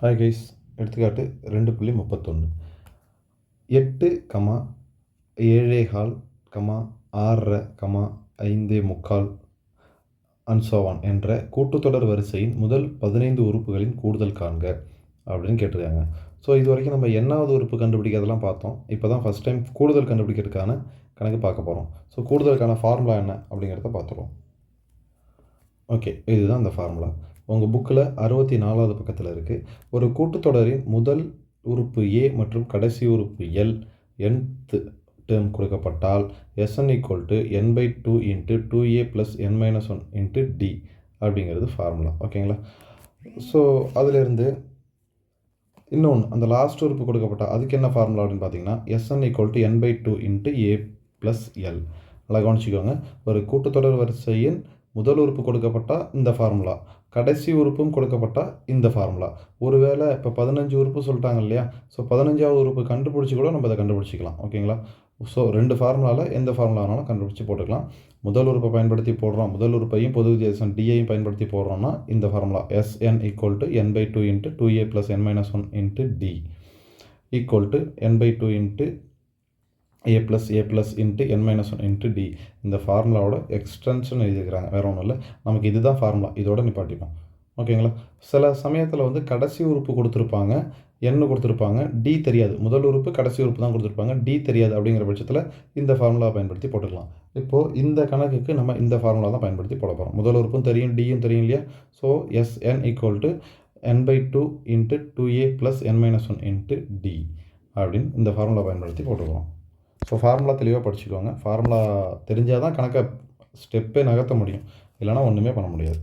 Hi guys எடுத்துக்காட்டு ரெண்டு புள்ளி முப்பத்தொன்று எட்டு கமா ஏழே கால் கமா ஆறரை கமா ஐந்தே முக்கால் அன்சோவான் என்ற கூட்டுத்தொடர் வரிசையின் முதல் பதினைந்து உறுப்புகளின் கூடுதல் காண்க அப்படின்னு கேட்டிருக்காங்க. ஸோ இது வரைக்கும் நம்ம என்னாவது உறுப்பு கண்டுபிடிக்கிறதெல்லாம் பார்த்தோம். இப்போ தான் ஃபஸ்ட் டைம் கூடுதல் கண்டுபிடிக்கிறதுக்கான கணக்கு பார்க்க போகிறோம் ஸோ கூடுதலுக்கான ஃபார்முலா என்ன அப்படிங்கிறத பார்த்துருவோம். ஓகே இதுதான் அந்த ஃபார்முலா உங்கள் புக்கில் அறுபத்தி நாலாவது பக்கத்தில் இருக்குது ஒரு கூட்டுத்தொடரின் முதல் உறுப்பு ஏ மற்றும் கடைசி உறுப்பு எல் என்த்து டேர்ம் கொடுக்கப்பட்டால் S N equal to N by two into two A plus N minus one into D அப்படிங்கிறது ஃபார்முலா ஓகேங்களா ஸோ அதிலிருந்து இன்னொன்று அந்த லாஸ்ட் உறுப்பு கொடுக்கப்பட்டால் அதுக்கு என்ன ஃபார்முலா அப்படின்னு பார்த்தீங்கன்னா S N equal to N by two into A plus L நல்லா கவனிச்சிக்கோங்க. ஒரு கூட்டுத்தொடர் வரிசையின் முதல் உறுப்பு கொடுக்கப்பட்டால் இந்த ஃபார்முலா கடைசி உறுப்பும் கொடுக்கப்பட்டால் இந்த ஃபார்முலா ஒருவேளை இப்போ பதினஞ்சு உறுப்பு சொல்லிட்டாங்க இல்லையா? ஸோ பதினஞ்சாவது உறுப்பு கண்டுபிடிச்சி கூட நம்ம அதை கண்டுபிடிச்சிக்கலாம். ஓகேங்களா ஸோ ரெண்டு ஃபார்முலாவில் எந்த ஃபார்முலா வேணாலும் கண்டுபிடிச்சி போட்டுக்கலாம். முதல் உறுப்பை பயன்படுத்தி போடுறோம். முதல் உறுப்பையும் பொது வித்தியாசம் டிஐயும் பயன்படுத்தி போடுறோம்னா இந்த formula S N equal to N by two into two A plus N minus one into D equal to N by two into A plus A plus into N minus one into D இந்த ஃபார்முலாவோட extension எழுதிக்கிறாங்க வேறு ஒன்றும் இல்லை. நமக்கு இதுதான் formula இதோட நிப்பாட்டிப்போம். ஓகேங்களா சில சமயத்தில் வந்து கடைசி உறுப்பு கொடுத்துருப்பாங்க. எண்ணு கொடுத்துருப்பாங்க. டி தெரியாது. முதல் உறுப்பு கடைசி உறுப்பு தான் கொடுத்துருப்பாங்க. டி தெரியாது அப்படிங்கிற பட்சத்தில் இந்த ஃபார்முலா பயன்படுத்தி போட்டுக்கலாம். இப்போது இந்த கணக்குக்கு நம்ம இந்த ஃபார்முலா தான் பயன்படுத்தி போட போகிறோம் முதல் உறுப்பும் தெரியும் டியும் தெரியும் இல்லையா? So S N equal to N by two into two A plus N minus one into D அப்படின்னு இந்த ஃபார்முலா பயன்படுத்தி போட்டுக்கிறோம் ஸோ ஃபார்முலா தெளிவாக படிச்சுக்கோங்க. ஃபார்முலா தெரிஞ்சால் தான் கணக்கை ஸ்டெப்பே நகர்த்த முடியும். இல்லைனா ஒன்றுமே பண்ண முடியாது.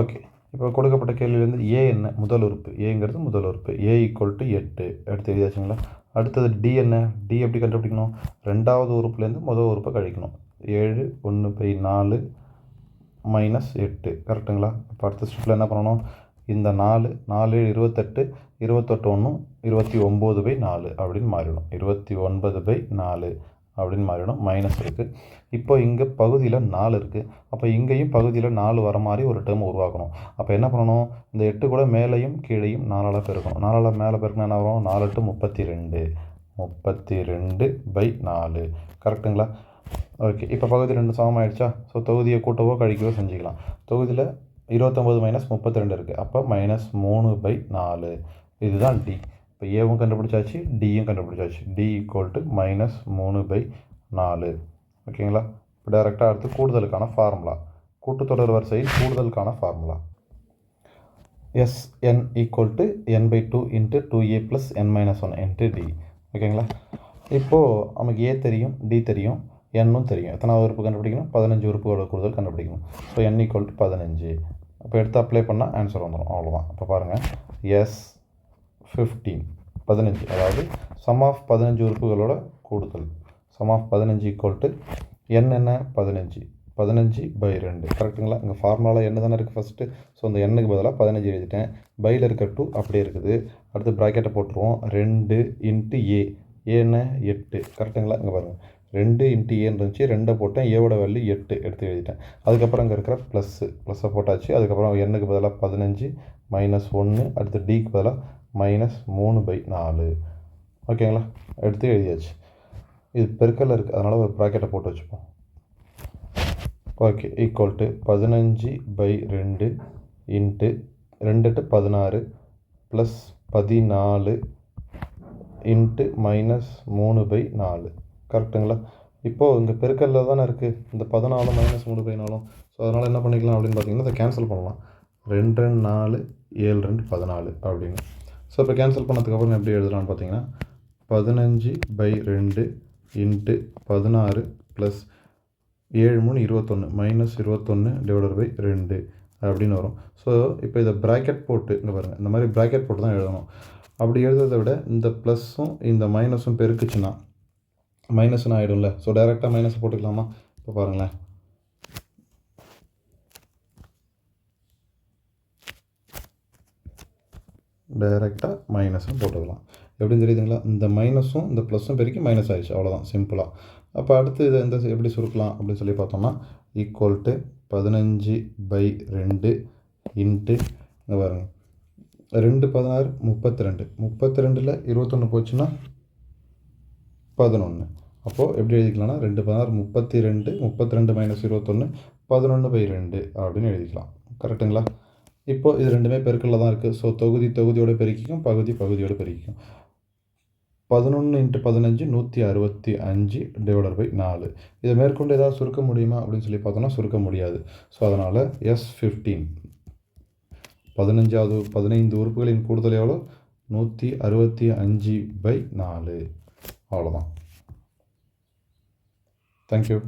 ஓகே இப்போ கொடுக்கப்பட்ட கேள்வியிலேருந்து ஏ என்ன? முதல் உறுப்பு. ஏங்கிறது முதல் உறுப்பு. ஏ ஈக்குவல் டு எட்டு. எடுத்து எழுதியாச்சுங்களா? அடுத்தது டி என்ன? டி எப்படி கண்டுபிடிக்கணும்? ரெண்டாவது உறுப்புலேருந்து முதல் உறுப்பை கழிக்கணும். ஏழு ஒன்று பை நாலு மைனஸ் எட்டு. கரெக்டுங்களா இப்போ அடுத்த ஸ்டெப்பில் என்ன பண்ணணும்? இந்த நாலு நாலு இருபத்தெட்டு இருபத்தெட்டு ஒன்றும் இருபத்தி ஒம்பது பை நாலு அப்படின்னு மாறிடும். இருபத்தி ஒன்பது பை நாலு அப்படின்னு மாறிடும். மைனஸ் இருக்குது இப்போ இங்கே பகுதியில் நாலு இருக்குது அப்போ இங்கேயும் பகுதியில் நாலு வர மாதிரி ஒரு டேர்ம் உருவாக்கணும். அப்போ என்ன பண்ணணும்? இந்த எட்டு கூட மேலேயும் கீழேயும் நாலால் பெருக்கணும். நாலால் மேலே பெருக்கணும் என்ன வரும்? நாலு எட்டு முப்பத்தி ரெண்டு முப்பத்தி ரெண்டு பை நாலு. கரெக்டுங்களா ஓகே இப்போ பகுதி ரெண்டு சமம் ஆயிடுச்சா ஸோ தொகுதியை கூட்டவோ கழிக்கவோ செஞ்சுக்கலாம். தொகுதியில் இருபத்தொம்பது மைனஸ் முப்பத்தி ரெண்டு இருக்குது அப்போ மைனஸ் மூணு பை நாலு. இதுதான் டி இப்போ ஏவும் கண்டுபிடிச்சாச்சு டியும் கண்டுபிடிச்சாச்சு. டி ஈக்குவல் டு மைனஸ் மூணு பை நாலு. ஓகேங்களா இப்போ டேரெக்டாக அடுத்து கூடுதலுக்கான ஃபார்முலா கூட்டுத்தொடர் வரிசையில் கூடுதலுக்கான formula S N equal to N by two into two A plus N minus one into D ஓகேங்களா இப்போது நமக்கு ஏ தெரியும் டி தெரியும். எண்ணும் தெரியும். எத்தனாவது உறுப்பு கண்டுபிடிக்கணும்? பதினஞ்சு உறுப்புகளை கூடுதல் கண்டுபிடிக்கணும். ஸோ என் ஈக்குவல் டு பதினஞ்சு. இப்போ எடுத்து அப்ளை பண்ணால் ஆன்சர் வந்துடும் அவ்வளோதான் இப்போ பாருங்கள் எஸ் ஃபிஃப்டீன் பதினஞ்சு. அதாவது சம் ஆஃப் பதினஞ்சு உறுப்புகளோட கூடுதல். சம் ஆஃப் பதினஞ்சு ஈக்குவல் டு என் என்ன? பதினஞ்சு. பதினஞ்சு பை ரெண்டு. கரெக்டுங்களா இங்கே ஃபார்முலாவில் என்ன தானே இருக்குது ஃபஸ்ட்டு ஸோ அந்த எண்ணுக்கு பதிலாக பதினஞ்சு எழுதிட்டேன். பையில் இருக்க டூ அப்படியே இருக்குது. அடுத்து ப்ராக்கெட்டை போட்டுருவோம். ரெண்டு இன்ட்டு ஏ ஏன்னு எட்டு. கரெக்டுங்களா இங்கே பாருங்கள் ரெண்டு இன்ட்டு ஏன்னு இருந்துச்சு ரெண்டை போட்டேன் ஏவோட வேல்யூ எட்டு எடுத்து எழுதிட்டேன். அதுக்கப்புறம் அங்கே இருக்கிற ப்ளஸ்ஸு ப்ளஸ்ஸை போட்டாச்சு. அதுக்கப்புறம் எண்ணுக்கு பதிலாக பதினஞ்சு மைனஸ் ஒன்று அடுத்து டிக்கு பதிலாக மைனஸ் மூணு பை நாலு. ஓகேங்களா எடுத்து எழுதியாச்சு. இது பெருக்கல்ல இருக்குது அதனால் ஒரு ப்ராக்கெட்டை போட்டு வச்சுப்போம். ஓகே ஈக்குவல் டு பதினஞ்சு பை ரெண்டு இன்ட்டு ரெண்டு டு பதினாறு ப்ளஸ் பதினாலு இன்ட்டு மைனஸ் மூணு பை நாலு. கரெக்டுங்களா? இப்போது இந்த பெருக்கல்ல தானே இருக்குது இந்த பதினாலும் மைனஸ் மூணு பை நாலும் ஸோ அதனால் என்ன பண்ணிக்கலாம் அப்படின்னு பார்த்தீங்கன்னா இதை கேன்சல் பண்ணலாம். ரெண்டு ரெண்டு நாலு ஏழு ரெண்டு பதினாலு அப்படின்னு. ஸோ இப்போ கேன்சல் பண்ணதுக்கப்புறம் எப்படி எழுதலாம்னு பார்த்தீங்கன்னா பதினஞ்சு பை ரெண்டு இன்ட்டு பதினாறு ப்ளஸ் ஏழு மூணு இருபத்தொன்று மைனஸ் இருபத்தொன்று டிவைடட் பை ரெண்டு அப்படின்னு வரும். ஸோ இப்போ இதை ப்ராக்கெட் போட்டு இங்கே பாருங்கள் இந்த மாதிரி ப்ராக்கெட் போட்டு தான் எழுதணும். அப்படி எழுதுறதை விட இந்த ப்ளஸ்ஸும் இந்த மைனஸும் பெருக்குச்சுன்னா மைனஸ்னு ஆகிடும்ல ஸோ டைரெக்டாக மைனஸ் போட்டுக்கலாமா? இப்போ பாருங்களேன். டைரெக்டாக மைனஸும் போட்டுக்கலாம். எப்படின்னு தெரியுதுங்களா? இந்த மைனஸும் இந்த ப்ளஸ்ஸும் பெருக்கி மைனஸ் ஆகிடுச்சு அவ்வளோதான் சிம்பிளாக அப்போ அடுத்து இதை இந்த எப்படி சுருக்கலாம்? அப்படின்னு சொல்லி பார்த்தோம்னா ஈக்குவல் டு பதினஞ்சு பை ரெண்டு இன்ட்டு இங்கே பாருங்கள் ரெண்டு பதினாறு முப்பத்தி ரெண்டு. முப்பத்தி ரெண்டில் இருபத்தொன்று போச்சுன்னா பதினொன்று அப்போது எப்படி எழுதிக்கலாம்னா ரெண்டு பதினாறு முப்பத்தி ரெண்டு முப்பத்தி ரெண்டு மைனஸ் இருபத்தொன்று பதினொன்று பை ரெண்டு அப்படின்னு எழுதிக்கலாம். கரெக்டுங்களா இப்போது இது ரெண்டுமே பெருக்கல்ல தான் இருக்குது ஸோ தொகுதி தொகுதியோட பெருக்கிக்கும் பகுதி பகுதியோட பெருக்கிக்கும். பதினொன்று இன்ட்டு பதினஞ்சு நூற்றி அறுபத்தி அஞ்சு டிவைடர் பை நாலு. இதை மேற்கொண்டு ஏதாவது சுருக்க முடியுமா அப்படின்னு சொல்லி பார்த்தோன்னா சுருக்க முடியாது. ஸோ அதனால் எஸ் ஃபிஃப்டீன் பதினஞ்சாவது பதினைந்து உறுப்புகளின் கூடுதல் எவ்வளோ நூற்றி அறுபத்தி அஞ்சு பை நாலு. அவ்வளோதான் தேங்க்யூ